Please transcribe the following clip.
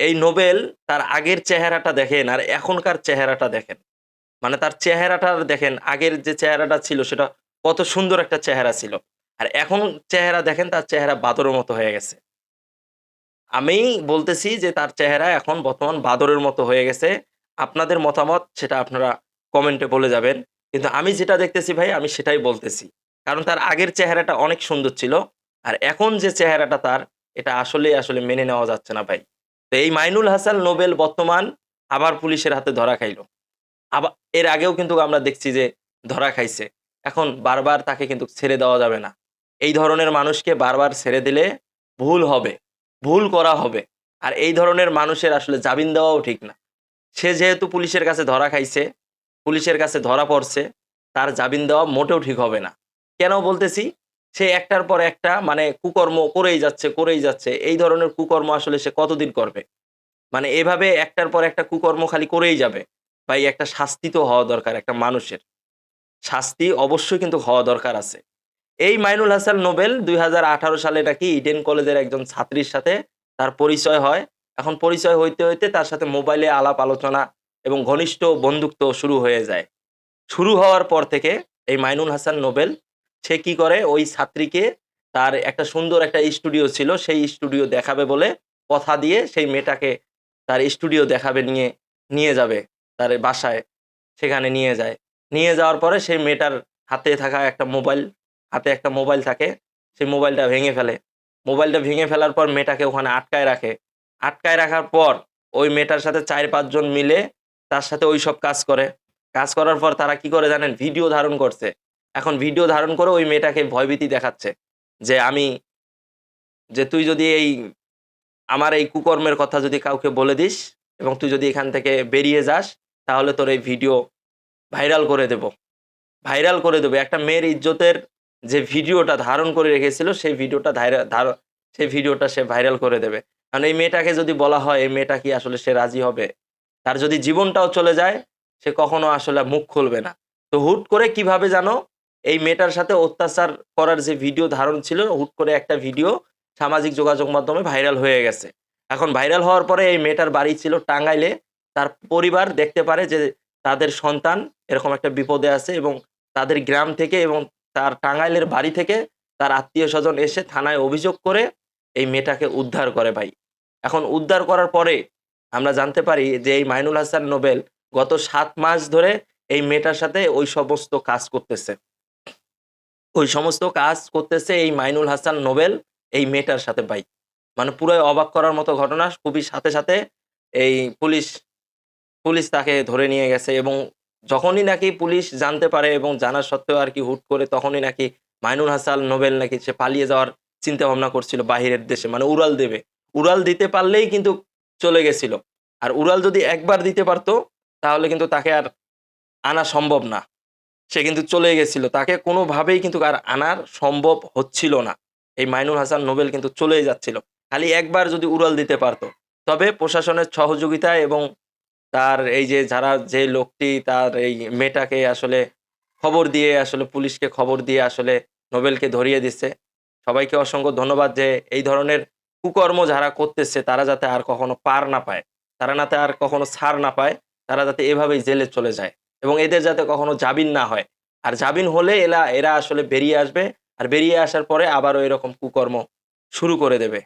এই নোবেল তার আগের চেহারাটা দেখেন আর এখনকার চেহারাটা দেখেন। মানে তার চেহারাটা দেখেন, আগের যে চেহারাটা ছিল সেটা কত সুন্দর একটা চেহারা ছিল। আর এখন চেহারা দেখেন তার চেহারা বাদরের মতো হয়ে গেছে। আমি বলতেছি যে তার চেহারা এখন বর্তমান বাদরের মতো হয়ে গেছে। আপনাদের মতামত সেটা আপনারা কমেন্টে বলে যাবেন। কিন্তু আমি যেটা দেখতেছি ভাই, আমি সেটাই বলতেছি। কারণ তার আগের চেহারাটা অনেক সুন্দর ছিল। আর এখন যে চেহারাটা তার, এটা আসলে আসলে মেনে নেওয়া যাচ্ছে না ভাই। তো এই মাইনুল হাসান নোবেল বর্তমান আবার পুলিশের হাতে ধরা খাইলো। আবার এর আগেও কিন্তু আমরা দেখছি যে ধরা খাইছে। এখন বারবার তাকে কিন্তু ছেড়ে দেওয়া যাবে না। এই ধরনের মানুষকে বারবার ছেড়ে দিলে ভুল হবে, ভুল করা হবে। আর এই ধরনের মানুষের আসলে জামিন দেওয়াও ঠিক না। সে যেহেতু পুলিশের কাছে ধরা খাইছে, পুলিশের কাছে ধরা পড়ছে, তার জামিন দেওয়া মোটেও ঠিক হবে না। কেন বলতেছি? সে একটার পর একটা মানে কুকর্ম করেই যাচ্ছে করেই যাচ্ছে। এই ধরনের কুকর্ম আসলে সে কতদিন করবে? মানে এভাবে একটার পর একটা কুকর্ম খালি করেই যাবে। ভাই একটা শাস্তি তো হওয়া দরকার একটা মানুষের। শাস্তি অবশ্যই কিন্তু হওয়া দরকার আছে। এই মাইনুল হাসান নোবেল দুই হাজার আঠারো সালে নাকি ইডেন কলেজের একজন ছাত্রীর সাথে তার পরিচয় হয়। এখন পরিচয় হইতে হইতে তার সাথে মোবাইলে আলাপ আলোচনা এবং ঘনিষ্ঠ বন্ধুত্ব শুরু হয়ে যায়। শুরু হওয়ার পর থেকে এই মাইনুল হাসান নোবেল সে কি করে? ওই ছাত্রীকে তার একটা সুন্দর একটা স্টুডিও ছিল, সেই স্টুডিও দেখাবে বলে কথা দিয়ে সেই মেয়েটাকে তার স্টুডিও দেখাবে নিয়ে নিয়ে যাবে তার বাসায়, সেখানে নিয়ে যায়। নিয়ে যাওয়ার পরে সেই মেয়েটার হাতে থাকা একটা মোবাইল, হাতে একটা মোবাইল থাকে, সেই মোবাইলটা ভেঙে ফেলে। মোবাইলটা ভেঙে ফেলার পর মেয়েটাকে ওখানে আটকায় রাখে। আটকায় রাখার পর ওই মেয়েটার সাথে চার পাঁচজন মিলে তার সাথে ওই সব কাজ করে। কাজ করার পর তারা কি করে জানেন? ভিডিও ধারণ করছে। এখন ভিডিও ধারণ করে ওই মেয়েটাকে ভয়ভীতি দেখাচ্ছে যে আমি, যে তুই যদি এই, আমার এই কুকর্মের কথা যদি কাউকে বলে দিস এবং তুই যদি এখান থেকে বেরিয়ে যাস, তাহলে তোর এই ভিডিও ভাইরাল করে দেব। ভাইরাল করে দেবে। একটা মেয়ের ইজ্জতের যে ভিডিওটা ধারণ করে রেখেছিল, সেই ভিডিওটা সেই ভিডিওটা সে ভাইরাল করে দেবে। কারণ এই মেয়েটাকে যদি বলা হয়, এই মেয়েটা কি আসলে সে রাজি হবে? তার যদি জীবনটাও চলে যায়, সে কখনো আসলে মুখ খুলবে না। তো হুট করে কীভাবে জানো এই মেয়েটার সাথে অত্যাচার করার যে ভিডিও ধারণ ছিল, হুট করে একটা ভিডিও সামাজিক যোগাযোগ মাধ্যমে ভাইরাল হয়ে গেছে। এখন ভাইরাল হওয়ার পরে এই মেয়েটার বাড়ি ছিল টাঙ্গাইলে। তার পরিবার দেখতে পারে যে তাদের সন্তান এরকম একটা বিপদে আছে এবং তাদের গ্রাম থেকে এবং তার টাঙ্গাইলের বাড়ি থেকে তার আত্মীয় স্বজন এসে থানায় অভিযোগ করে এই মেয়েটাকে উদ্ধার করে ভাই। এখন উদ্ধার করার পরে আমরা জানতে পারি যে এই মাইনুল হাসান নোবেল গত সাত মাস ধরে এই মেয়েটার সাথে ওই সমস্ত কাজ করতেছে। ওই সমস্ত কাজ করতেছে এই মাইনুল হাসান নোবেল, এই মেয়েটার সাথে ভাই। মানে পুরোই অবাক করার মতো ঘটনা, খুবই সাথে সাথে এই পুলিশ পুলিশ তাকে ধরে নিয়ে গেছে এবং যখনই নাকি পুলিশ জানতে পারে এবং জানার সত্ত্বেও আর কি হুট করে তখনই নাকি মাইনুল হাসান নোবেল নাকি সে পালিয়ে যাওয়ার চিন্তা ভাবনা করছিল বাহিরের দেশে মানে উড়াল দেবে। উড়াল দিতে পারলেই কিন্তু চলে গেছিল। আর উড়াল যদি একবার দিতে পারতো, তাহলে কিন্তু তাকে আর আনা সম্ভব না। সে কিন্তু চলে গেছিল। তাকে কোনোভাবেই কিন্তু আর আনার সম্ভব হচ্ছিল না। এই মাইনুল হাসান নোবেল কিন্তু চলেই যাচ্ছিল। খালি একবার যদি উড়াল দিতে পারতো। তবে প্রশাসনের সহযোগিতা এবং তার এই যে যারা যে লোকটি, তার এই মেয়েটাকে আসলে খবর দিয়ে, আসলে পুলিশকে খবর দিয়ে আসলে নোবেলকে ধরিয়ে দিচ্ছে। সবাইকে অসংখ্য ধন্যবাদ যে এই ধরনের কুকর্ম যারা করতেছে, তারা যাতে আর কখনো পার না পায়। তারা যাতে আর কখনো ছাড় না পায়। তারা যাতে এভাবেই জেলে চলে যায়। এবং এদের যাতে কখনো জাবিন না হয়। আর জাবিন হলে এরা এরা আসলে বেরিয়ে আসবে। আর বেরিয়ে আসার পরে আবারও এরকম কুকর্ম শুরু করে দেবে।